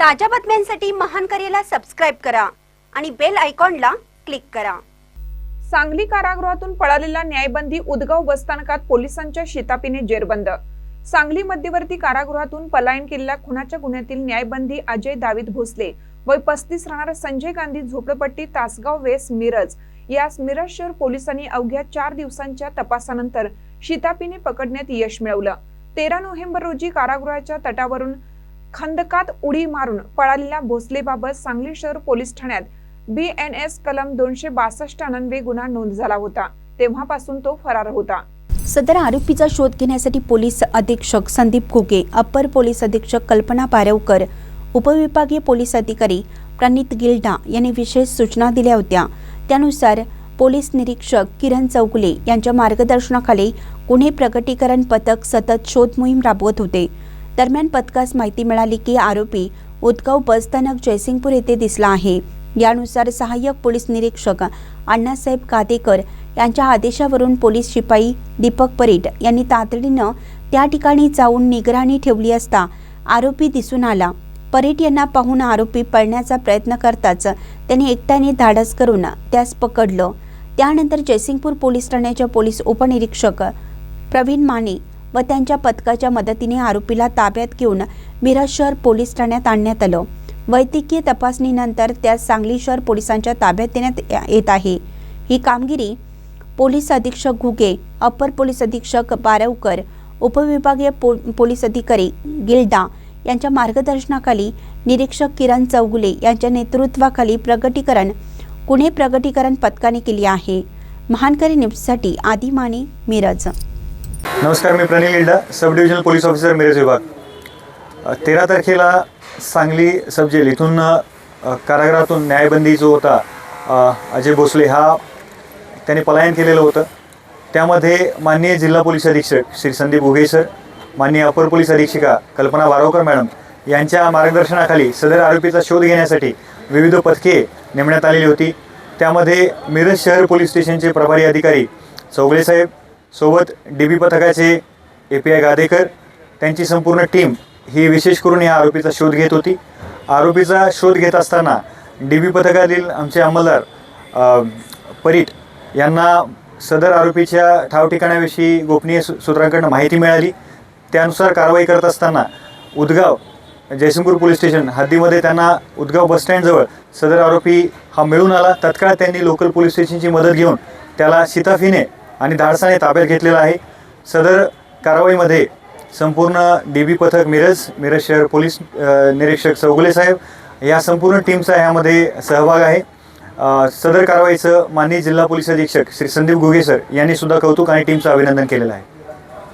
ताज्या बातम्यांसाठी महान करेला सबस्क्राईब करा आणि बेल आयकॉनला क्लिक करा. सांगली कारागृहातून पळालेला न्यायबंदी उदगाव बसस्थानकात पोलिसांच्या शितापीने जेरबंद. सांगली मध्यवर्ती कारागृहातून पलायन केलेल्या खुनाच्या गुन्ह्यातील न्यायबंदी अजय दावीद भोसले वय पस्तीस राहणारा संजय गांधी झोपडपट्टी तासगाव वेस मिरज. यास मिरज शहर पोलिसांनी अवघ्या चार दिवसांच्या तपासानंतर शितापीने पकडण्यात यश मिळवलं. तेरा नोव्हेंबर रोजी कारागृहाच्या तटावरून खंदकात उडी मारून पळालेल्या भोसलेबाबत सांगली शहर पोलीस ठाण्यात बी एन एस कलम दोनशे बासष्ट अनन्वे गुन्हा नोंद झाला होता. तेव्हापासून तो फरार होता. सदर आरोपीचा शोध घेण्यासाठी पोलीस अधीक्षक संदीप घुगे अप्पर पोलीस अधीक्षक कल्पना पारवकर उपविभागीय पोलीस अधिकारी प्रणित गिल्डा यांनी विशेष सूचना दिल्या होत्या. त्यानुसार पोलीस निरीक्षक किरण चौगुले यांच्या मार्गदर्शनाखाली गुन्हे प्रगटीकरण पथक सतत शोध मोहीम राबवत होते. दरम्यान पथकास माहिती मिळाली की आरोपी उदगाव बसस्थानक जयसिंगपूर येथे दिसला आहे. यानुसार सहाय्यक पोलीस निरीक्षक अण्णासाहेब कादेकर यांच्या आदेशावरून पोलीस शिपाई दीपक परीट यांनी तातडीनं त्या ठिकाणी जाऊन निगराणी ठेवली असता आरोपी दिसून आला. परीट यांना पाहून आरोपी पळण्याचा प्रयत्न करताच त्यांनी एकट्याने धाडस करून त्यास पकडलं. त्यानंतर जयसिंगपूर पोलीस ठाण्याच्या पोलीस उपनिरीक्षक प्रवीण माने व त्यांच्या पथकाच्या मदतीने आरोपीला ताब्यात घेऊन मिरज शहर पोलीस ठाण्यात आणण्यात आलं. वैद्यकीय तपासणीनंतर त्यास सांगली शहर पोलिसांच्या ताब्यात देण्यात येत आहे. ही कामगिरी पोलीस अधीक्षक घुगे अपर पोलीस अधीक्षक बारवकर उपविभागीय पो पोलीस अधिकारी गिल्डा यांच्या मार्गदर्शनाखाली निरीक्षक किरण चौगुले यांच्या नेतृत्वाखाली प्रगटीकरण गुन्हे प्रगटीकरण पथकाने केली आहे. महानकरी न्यूजसाठी आदी माने मिरज. नमस्कार मी Pranil इल्डा sub divisional police officer Miraj विभाग. तेरा तारखेला सांगली सबजेल इथून कारागृहातून न्यायबंदी जो होता अजय भोसले हा त्याने पलायन केलेलं होतं. त्यामध्ये माननीय जिल्हा पोलीस अधीक्षक श्री संदीप उघे सर माननीय अपर पोलीस अधीक्षिका कल्पना बारावकर मॅडम यांच्या मार्गदर्शनाखाली सदर आरोपीचा शोध घेण्यासाठी विविध पथके नेमण्यात आलेली होती. त्यामध्ये मिरज शहर पोलीस स्टेशनचे प्रभारी अधिकारी चौगले साहेब सोबत डी बी पथकाचे ए पी आय गादेकर त्यांची संपूर्ण टीम ही विशेष करून या आरोपीचा शोध घेत होती. आरोपीचा शोध घेत असताना डी बी पथकातील आमचे अंमलदार परीट यांना सदर आरोपीच्या ठाव ठिकाणाविषयी गोपनीय सू- सूत्रांकडून माहिती मिळाली. त्यानुसार कारवाई करत असताना उदगाव जयसिंगपूर पोलीस स्टेशन हद्दीमध्ये त्यांना उदगाव बसस्टँडजवळ सदर आरोपी हा मिळून आला. तत्काळ त्यांनी लोकल पोलीस स्टेशनची मदत घेऊन त्याला शिताफीने आणि धाडसाने ताब्यात घेतलेला आहे. सदर कारवाईमध्ये संपूर्ण डी बी पथक मिरज मिरज शहर पोलीस निरीक्षक चौगुले साहेब या संपूर्ण टीमचा यामध्ये सहभाग आहे. सदर कारवाईचं माननीय जिल्हा पोलीस अधीक्षक श्री संदीप घुगे सर यांनी सुद्धा कौतुक आणि टीमचं अभिनंदन केलेलं आहे.